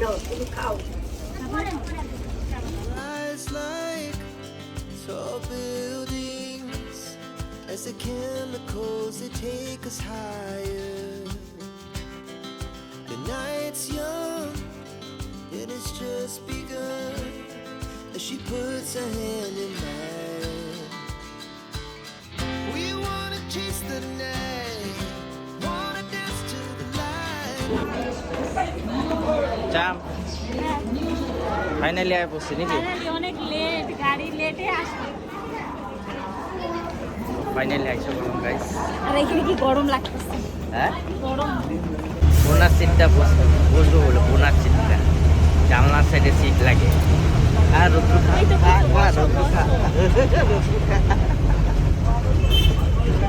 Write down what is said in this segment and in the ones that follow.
নাও তুমি খাও Rise like tall buildings as the chemicals they take us higher. The night's young and it's just begun as she puts her hand in mine. We wanna chase the night, wanna dance to the light. চাম finally আয় পড়ছি নাকি? অনেক late গাড়ি লেটে আসবে। Finally আইসো বললাম গাইস আর এখানে কি গরম লাগতেছে? হ্যাঁ? গরম। বোনার সিটটা বসবো বসবো বলে বোনার সিটটা জানলার সাইডে সিট লাগে। আর রুদ্রু খা। রুদ্রু খা।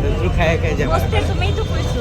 রুদ্রু খায় খায় যাবে। তুমি তো কইছো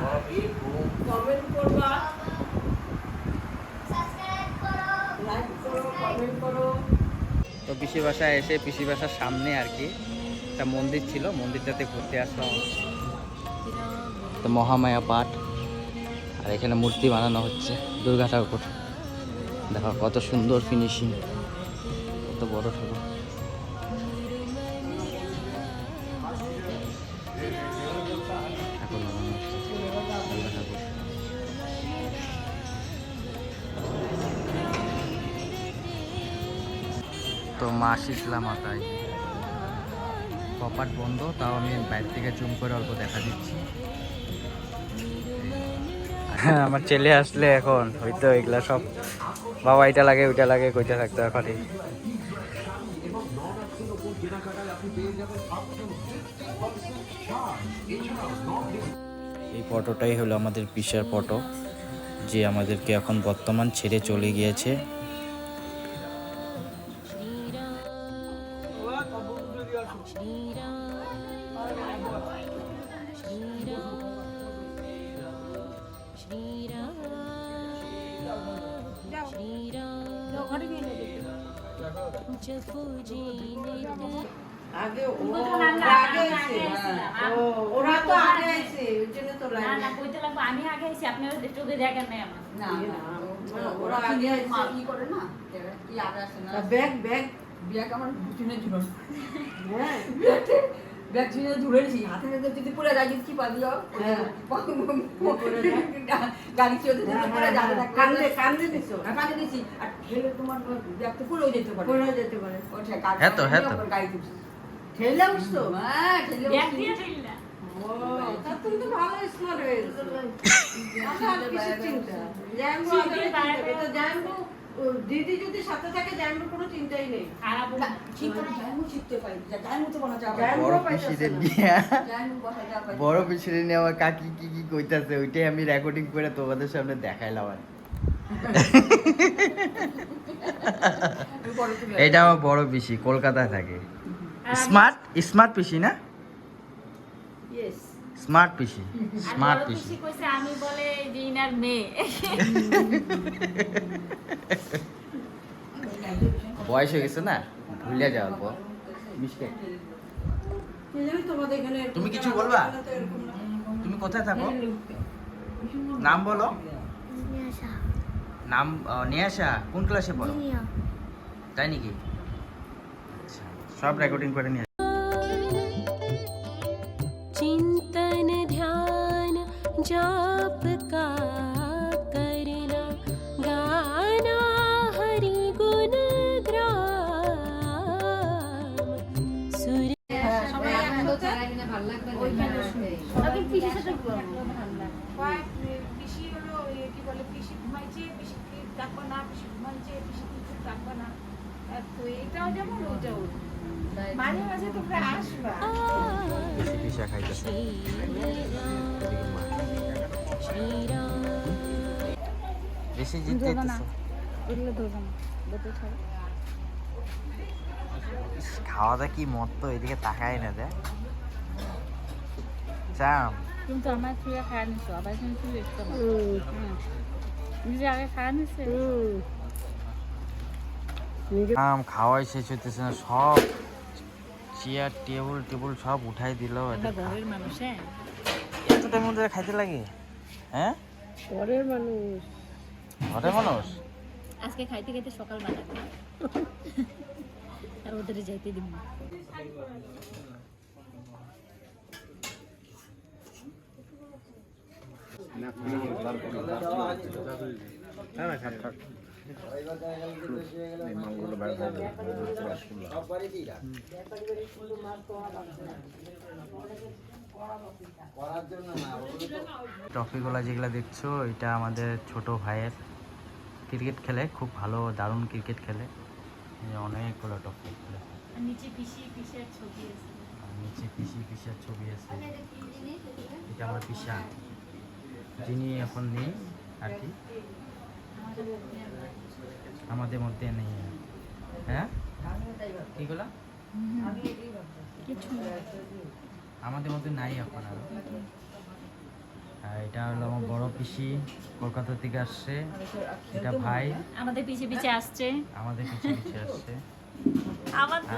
কমেন্ট করবা? লাইক করো। কমেন্ট করো তো পিসি বাসায় এসে পিসি বাসার সামনে আর কি একটা মন্দির ছিল মন্দিরটাতে ঘুরতে আসলাম তো মহামায়া পাঠ আর এখানে মূর্তি বানানো হচ্ছে দুর্গা ঠাকুর। দেখো কত সুন্দর ফিনিশিং কত বড় ঠাকুর ঠাকুর। তো মা শীতলা মাতায় কপাট বন্ধ তাও আমি বাইরে থেকে জুম করে অল্প দেখা দিচ্ছি। হ্যাঁ আমার ছেলে আসলে এখন হয়তো এগুলা সব বাবা এটা লাগে ওইটা লাগে কইতে থাকতো এখনই। এই ফটোটাই হলো আমাদের পিসার ফটো যে আমাদেরকে এখন বর্তমান ছেড়ে চলে গিয়েছে। ও, ওরা তো আগে আইছে ওই জন্য তো না না কইতে লাগবে আমি আগে আইছি আপনি চোখে দেখেন নাই আমার না না, ওরা আগে আইছে ই করে না কি আগে আসে না ব্যাগ ব্যাগ ব্যাগ আমার পিছনে ঝুলো হ্যাঁ। ব্যাগ পিছনে ঝুলেছি হাতে নিতে যদি পড়ে যায় কি পাবি হ্যাঁ। গাড়ি চলতে চলতে পড়ে যাবে কান্দে কান্দে দিছো? কাঁদে দিছি আর ঠেলে তোমার ব্যাগ তো পড়েও যেতে পারে। পড়ে যেতে পারে। ওঠে হ্যাঁ তো, হ্যাঁ তো। গাড়ি তুলছি। ঠেলে উঠছো? হ্যাঁ ঠেলে ব্যাগ দিয়ে ঠেললা। ও তা তুমি তো ভালো স্মার্ট হয়ে গেছো। আচ্ছা, আর চিন্তা? জ্যাম্বো। তো জ্যাম্বো। দিদি যদি সাথে থাকে জ্যাম্বোর কোনো চিন্তাই নেই। খারাপ ঠিক করে? জায়মু শিখতে পারি। জায়মু তো বানা যাবে বড় না। নিয়ে বড় পিসিদের নিয়ে আমার কাকি কি কি কইতাছে ওইটাই আমি রেকর্ডিং করে তোমাদের সামনে দেখাইলাম আর বড় এটা আমার বড় পিসি কলকাতায় থাকে। স্মার্ট স্মার্ট পিসি না? স্মার্ট পিসি স্মার্ট পিসি। পিসি কইছে আমি বলে যে ইনার মেয়ে। বয়স হয়ে গেছে না? ভুলে যাওয়ার পর। তুমি কিছু বলবা? তুমি কোথায় থাকো? নাম বলো। নাম নিয়াশা কোন ক্লাসে পড়ো? তাই নাকি? আচ্ছা, সব রেকর্ডিং করে নিয়ে চিন্তন ধ্যান জাপ কয়েক বেশি না খাওয়া দাওয়া কি মত এদিকে তাকায় না দেখ। তুমি তো আমার চুড়ে খাওয়া নিছো আবার তুমি চুড়ে একটু নিজে আগে খাওয়া নিছে আম খাওয়াই শেষ হইতেছে না সব চেয়ার টেবিল টেবিল সব উঠাই দিল ঘরের মানুষ হ্যাঁ। এত টাইম ধরে খাইতে লাগে? হ্যাঁ? পরের মানুষ। ঘরের মানুষ? আজকে খাইতে খাইতে সকাল বানাবে আর ওদের যাইতে দিব ট্রফিগুলো যেগুলো দেখছ এটা আমাদের ছোট ভাইয়ের ক্রিকেট খেলে খুব ভালো দারুণ ক্রিকেট খেলে। অনেকগুলো ট্রফি খেলে। নিচে পিসি পিসের ছবি আছে। নিচে পিসি পিসার ছবি আছে। এটা আমার পিসা। যিনি এখন নেই আর কি। আমাদের মধ্যে নেই হ্যাঁ? কিগুলা আমাদের মধ্যে নাই এখন আর। এটা হলো আমার বড় পিসি কলকাতা থেকে আসছে। এটা ভাই। আমাদের পিছে পিছে আসছে। আমাদের পিছিয়ে পিছিয়ে আসছে। আমাদের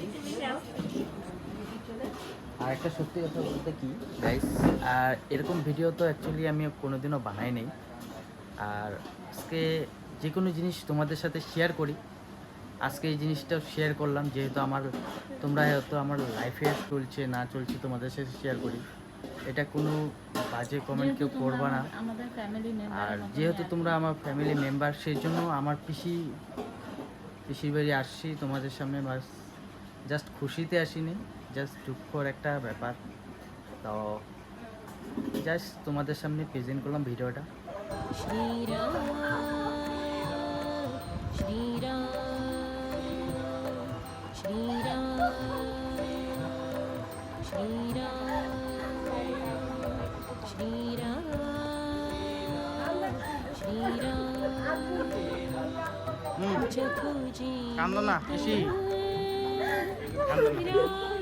পিছে পিছে আসছে। আর একটা সত্যি কথা বলতে কি গাইস আর এরকম ভিডিও তো অ্যাকচুয়ালি আমি কোনোদিনও বানাই নাই। আর আজকে যে কোনো জিনিস তোমাদের সাথে শেয়ার করি। আজকে এই জিনিসটা শেয়ার করলাম যেহেতু আমার তোমরা হয়তো আমার লাইফে চলছে না চলছে তোমাদের সাথে শেয়ার করি। এটা কোনো বাজে কমেন্ট কেউ করবা না। আর যেহেতু তোমরা আমার ফ্যামিলি মেম্বার সেই জন্য আমার পিসি পিসির বাড়ি আসছি তোমাদের সামনে বাস জাস্ট খুশিতে আসিনি। জাস্ট দুঃখর একটা ব্যাপার। তো জাস্ট তোমাদের সামনে প্রেজেন্ট করলাম ভিডিওটা। কান্দো না বেশি কান্দো না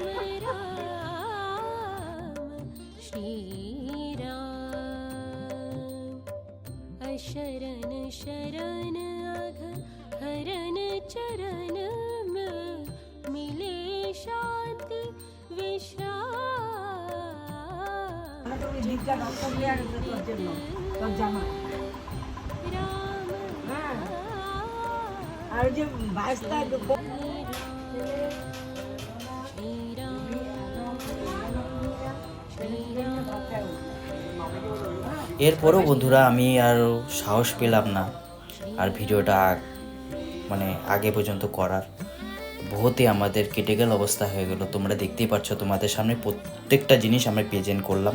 বিদ্যা আর যে এরপরও বন্ধুরা আমি আর সাহস পেলাম না, আর ভিডিওটা মানে আগে পর্যন্ত করার। বহুতে আমাদের ক্রিটিক্যাল অবস্থা হয়ে গেল, তোমরা দেখতেই পাচ্ছ তোমাদের সামনে প্রত্যেকটা জিনিস আমরা প্রেজেন্ট করলাম।